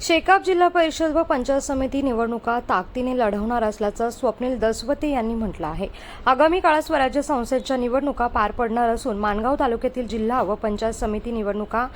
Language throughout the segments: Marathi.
शेकाप जिल्हा परिषद व पंचायत समिती निवडणुका ताकदीने लढवणार असल्याचं स्वप्नील दसवते यांनी म्हटलं आहे. आगामी काळात स्वराज्य संस्थेच्या निवडणुका पार पडणार असून माणगाव तालुक्यातील जिल्हा व पंचायत समिती निवडणुका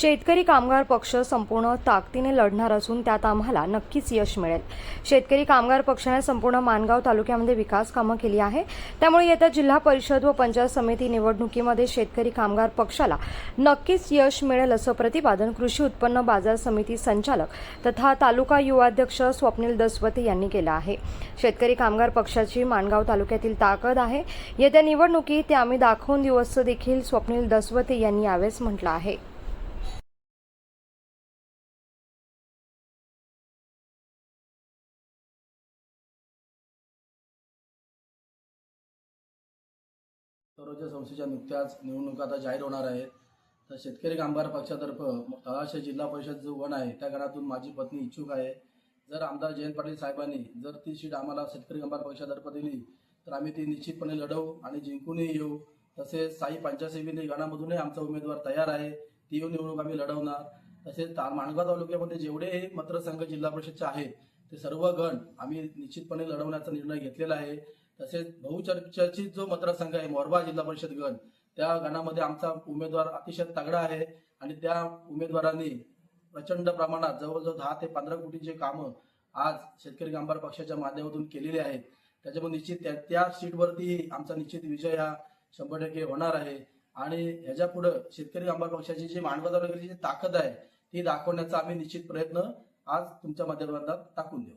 शेतकरी कामगार पक्ष संपूर्ण ताकदीने लढणार असून त्यात आम्हाला नक्कीच यश मिळेल. शेतकरी कामगार पक्षाने संपूर्ण माणगाव तालुक्यामध्ये विकास कामं केली आहे. त्यामुळे येत्या जिल्हा परिषद व पंचायत समिती निवडणुकीमध्ये शेतकरी कामगार पक्षाला नक्कीच यश मिळेल असं प्रतिपादन कृषी उत्पन्न बाजार समिती संचालक तथा तालुका युवाध्यक्ष स्वप्नील दसवते यांनी केलं आहे. शेतकरी कामगार पक्षाची माणगाव तालुक्यातील ताकद आहे. येत्या निवडणुकीत ते आम्ही दाखवून दिवस देखील स्वप्नील दसवते यांनी यावेळेस म्हटलं आहे. स्वराज्य संस्थेच्या नुकत्याच निवडणुका आता जाहीर होणार आहेत. तर शेतकरी कामगार पक्षातर्फे तळाशे जिल्हा परिषद जो गण आहे त्या गणातून माझी पत्नी इच्छुक आहे. जर आमदार जयंत पाटील साहेबांनी जर ती सीट आम्हाला शेतकरी कामगार पक्षातर्फे दिली तर आम्ही ती निश्चितपणे लढवू आणि जिंकूनही येऊ. तसेच साई पंचायत गणामधूनही आमचा उमेदवार तयार आहे. ती निवडणूक आम्ही लढवणार. तसेच ता- माणगाव तालुक्यामध्ये जेवढे मतदारसंघ जिल्हा परिषदचे आहेत ते सर्व गण आम्ही निश्चितपणे लढवण्याचा निर्णय घेतलेला आहे. तसेच बहुचर्चित जो मतदारसंघ आहे मोरबा जिल्हा परिषद गण त्या गणामध्ये आमचा उमेदवार अतिशय तगडा आहे आणि त्या उमेदवारांनी प्रचंड प्रमाणात जवळजवळ दहा ते पंधरा कोटीचे कामं आज शेतकरी कामगार पक्षाच्या माध्यमातून केलेले आहेत. त्याच्यामुळे निश्चित त्या त्या सीटवरती आमचा निश्चित विजय हा शंभर टक्के होणार आहे. आणि ह्याच्या पुढं शेतकरी कामगार पक्षाची जी मांडवा जी ताकद आहे ती दाखवण्याचा आम्ही निश्चित प्रयत्न आज तुमच्या माध्यमात टाकून देऊ.